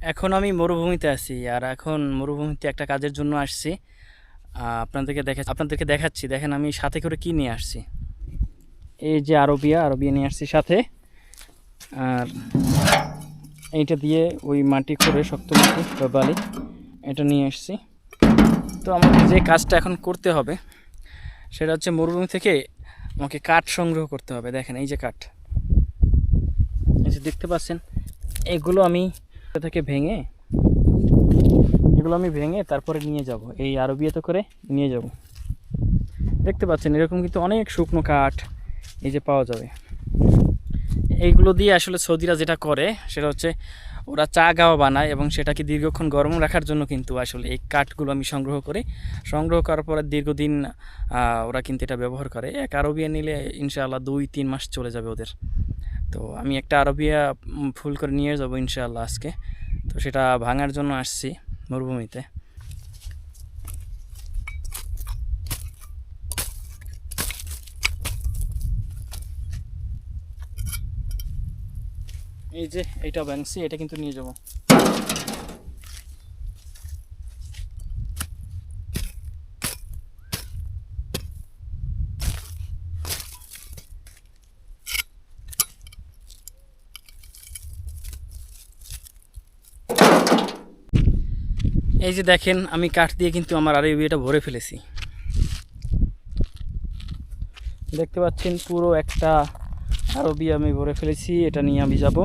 এখন আমি মরুভূমিতে আছি, আর এখন মরুভূমিতে একটা কাজের জন্য আসছি। আপনাদেরকে দেখা, আপনাদেরকে দেখাচ্ছি। দেখেন, আমি সাথে করে কি নিয়ে আসছি? এই যে আরবিয়া আরবিয়া নিয়ে আসছি সাথে। আর এইটা দিয়ে ওই মাটি করে শক্ত মাটি বালি এটা নিয়ে আসছি। তো আমাকে যে কাজটা এখন করতে হবে, সেটা হচ্ছে মরুভূমি থেকে আমাকে কাঠ সংগ্রহ করতে হবে। দেখেন, এই যে কাঠ। এই যে দেখতে পাচ্ছেন, এগুলো আমি থেকে ভেঙে এগুলো আমি ভেঙে তারপরে নিয়ে যাব। এই আরবিয়াতে করে নিয়ে যাব। দেখতে পাচ্ছেন, এরকম কিন্তু অনেক শুকনো কাঠ এই যে পাওয়া যাবে। এইগুলো দিয়ে আসলে সৌদিরা যেটা করে, সেটা হচ্ছে ওরা চা গাওয়া বানায় এবং সেটাকে দীর্ঘক্ষণ গরম রাখার জন্য কিন্তু আসলে এই কাঠগুলো আমি সংগ্রহ করি। সংগ্রহ করার পরে দীর্ঘদিন ওরা কিন্তু এটা ব্যবহার করে। এক আরবিয়া নিলে ইনশাআল্লাহ দুই, তিন মাস চলে যাবে ওদের। তো আমি একটা আরবিয়া ফুল করে নিয়ে যাব ইনশাআল্লাহ আজকে। তো সেটা ভাঙার জন্য আসছি মরুভূমিতে। এই যে, এইটা ভাঙছি, এটা কিন্তু নিয়ে যাব। এই যে দেখেন, আমি কাঠ দিয়ে কিন্তু আমার আর বিয়েটা ভরে ফেলেছি। দেখতে পাচ্ছেন, পুরো একটা আরবি আমি ভরে ফেলেছি, এটা নিয়ে আমি যাব।